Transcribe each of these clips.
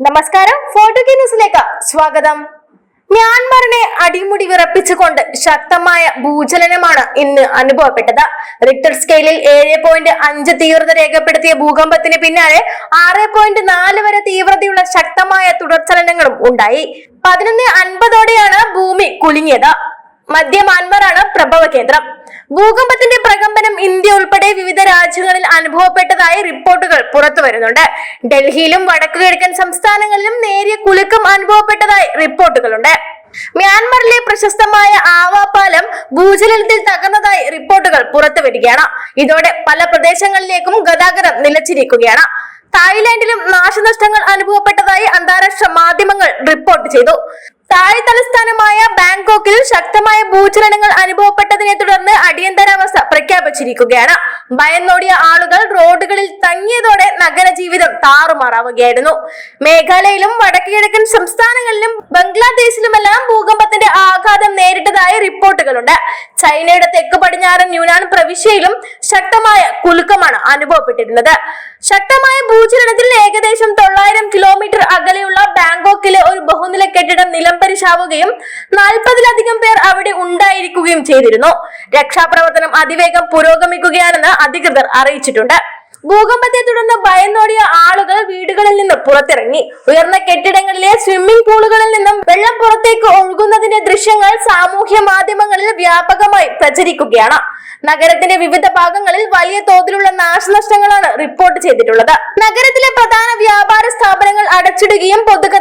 നമസ്കാരം ഫോട്ടോ ന്യൂസിലേക്ക് സ്വാഗതം. മ്യാൻമറിനെ അടിമുടി വിറപ്പിച്ചുകൊണ്ട് ശക്തമായ ഭൂചലനമാണ് ഇന്ന് അനുഭവപ്പെട്ടത്. റിക്ടർ സ്കെയിലിൽ ഏഴ് പോയിന്റ് അഞ്ച് തീവ്രത രേഖപ്പെടുത്തിയ ഭൂകമ്പത്തിന് പിന്നാലെ ആറ് പോയിന്റ് നാല് വരെ തീവ്രതയുള്ള ശക്തമായ തുടർചലനങ്ങളും ഉണ്ടായി. പതിനൊന്ന് അൻപതോടെയാണ് ഭൂമി കുലുങ്ങിയത്. മധ്യ മ്യാൻമറാണ് പ്രഭവ കേന്ദ്രം ഭൂകമ്പത്തിന്റെ പ്രകമ്പനം ഇന്ത്യ രാജ്യങ്ങളിൽ അനുഭവപ്പെട്ടതായി റിപ്പോർട്ടുകൾ പുറത്തു വരുന്നുണ്ട്. ഡൽഹിയിലും വടക്കു കിഴക്കൻ സംസ്ഥാനങ്ങളിലും നേരിയ കുലുക്കം അനുഭവപ്പെട്ടതായി റിപ്പോർട്ടുകളുണ്ട്. മ്യാൻമറിലെ പ്രശസ്തമായ ആവാ പാലം ഭൂചലനത്തിൽ തകർന്നതായി റിപ്പോർട്ടുകൾ പുറത്തു വരികയാണ്. ഇതോടെ പല പ്രദേശങ്ങളിലേക്കും ഗതാഗതം നിലച്ചിരിക്കുകയാണ്. തായ്ലാന്റിലും നാശനഷ്ടങ്ങൾ അനുഭവപ്പെട്ടതായി അന്താരാഷ്ട്ര മാധ്യമങ്ങൾ റിപ്പോർട്ട് ചെയ്തു. തായ് തലസ്ഥാനമായ ബാങ്കോക്കിൽ ശക്തമായ ഭൂചലനങ്ങൾ അനുഭവപ്പെട്ടതിനെ തുടർന്ന് അടിയന്തരാവസ്ഥ പ്രഖ്യാപിച്ചിരിക്കുകയാണ്. ഭയന്നോടിയ ആളുകൾ റോഡുകളിൽ തങ്ങിയതോടെ നഗര ജീവിതം താറുമാറാവുകയായിരുന്നു. മേഘാലയയിലും വടക്കു കിഴക്കൻ സംസ്ഥാനങ്ങളിലും ബംഗ്ലാദേശിലുമെല്ലാം ഭൂകമ്പത്തിന്റെ ആഘാതം നേരിട്ടതായി റിപ്പോർട്ടുകളുണ്ട്. ചൈനയുടെ തെക്ക് പടിഞ്ഞാറൻ യുനാൻ പ്രവിശ്യയിലും ശക്തമായ കുലുക്കമാണ് അനുഭവപ്പെട്ടിരുന്നത്. ശക്തമായ ഭൂചലനത്തിൽ ഏകദേശം തൊള്ളായിരം കിലോമീറ്റർ അകലെയുള്ള ബാങ്കോക്കിലെ ഒരു ബഹുനില കെട്ടിടം നിലംപരിശാവുകയും നാൽപ്പതിലധികം പേർ അവിടെ ഉണ്ടായിരിക്കുകയും ചെയ്തിരുന്നു. രക്ഷാപ്രവർത്തനം അതിവേഗം പുരോഗമിക്കുകയാണെന്ന് അധികൃതർ അറിയിച്ചിട്ടുണ്ട്. ഭൂകമ്പത്തെ തുടർന്ന് ഭയന്നോടിയ ആളുകൾ വീടുകളിൽ നിന്ന് പുറത്തിറങ്ങി. ഉയർന്ന കെട്ടിടങ്ങളിലെ സ്വിമ്മിംഗ് പൂളുകളിൽ നിന്നും വെള്ളം പുറത്തേക്ക് ഒഴുകുന്നതിന്റെ ദൃശ്യങ്ങൾ സാമൂഹ്യ മാധ്യമങ്ങളിൽ വ്യാപകമായി പ്രചരിക്കുകയാണ്. നഗരത്തിന്റെ വിവിധ ഭാഗങ്ങളിൽ വലിയ തോതിലുള്ള നാശനഷ്ടങ്ങളാണ് റിപ്പോർട്ട് ചെയ്തിട്ടുള്ളത്. നഗരത്തിലെ പ്രധാന വ്യാപാര സ്ഥാപനങ്ങൾ അടച്ചിടുകയും സംവിധാനങ്ങൾ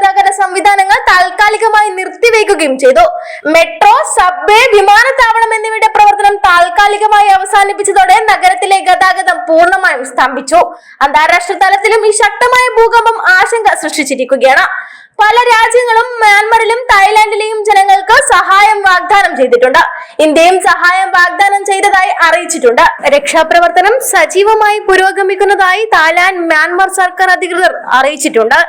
താൽക്കാലികമായി നിർത്തിവെക്കുകയും ചെയ്തു. മെട്രോ സബ്വേ വിമാനത്താവളം എന്നിവയുടെ പ്രവർത്തനം താൽക്കാലികമായി അവസാനിപ്പിച്ചതോടെ നഗരത്തിലെ ഗതാഗതം പൂർണമായും സ്തംഭിച്ചു. അന്താരാഷ്ട്ര തലത്തിലും ഈ ശക്തമായ ഭൂകമ്പം ആശങ്ക സൃഷ്ടിച്ചിരിക്കുകയാണ്. പല രാജ്യങ്ങളും മ്യാൻമറിലും തായ്ലാന്റിലെയും ജനങ്ങൾക്ക് സഹായം വാഗ്ദാനം ചെയ്തിട്ടുണ്ട്. ഇന്ത്യയും സഹായം വാഗ്ദാനം ചെയ്തതായി അറിയിച്ചിട്ടുണ്ട്. രക്ഷാപ്രവർത്തനം സജീവമായി പുരോഗമിക്കുന്നതായി തായ്ലാന്റ് മ്യാൻമർ സർക്കാർ അധികൃതർ അറിയിച്ചിട്ടുണ്ട്.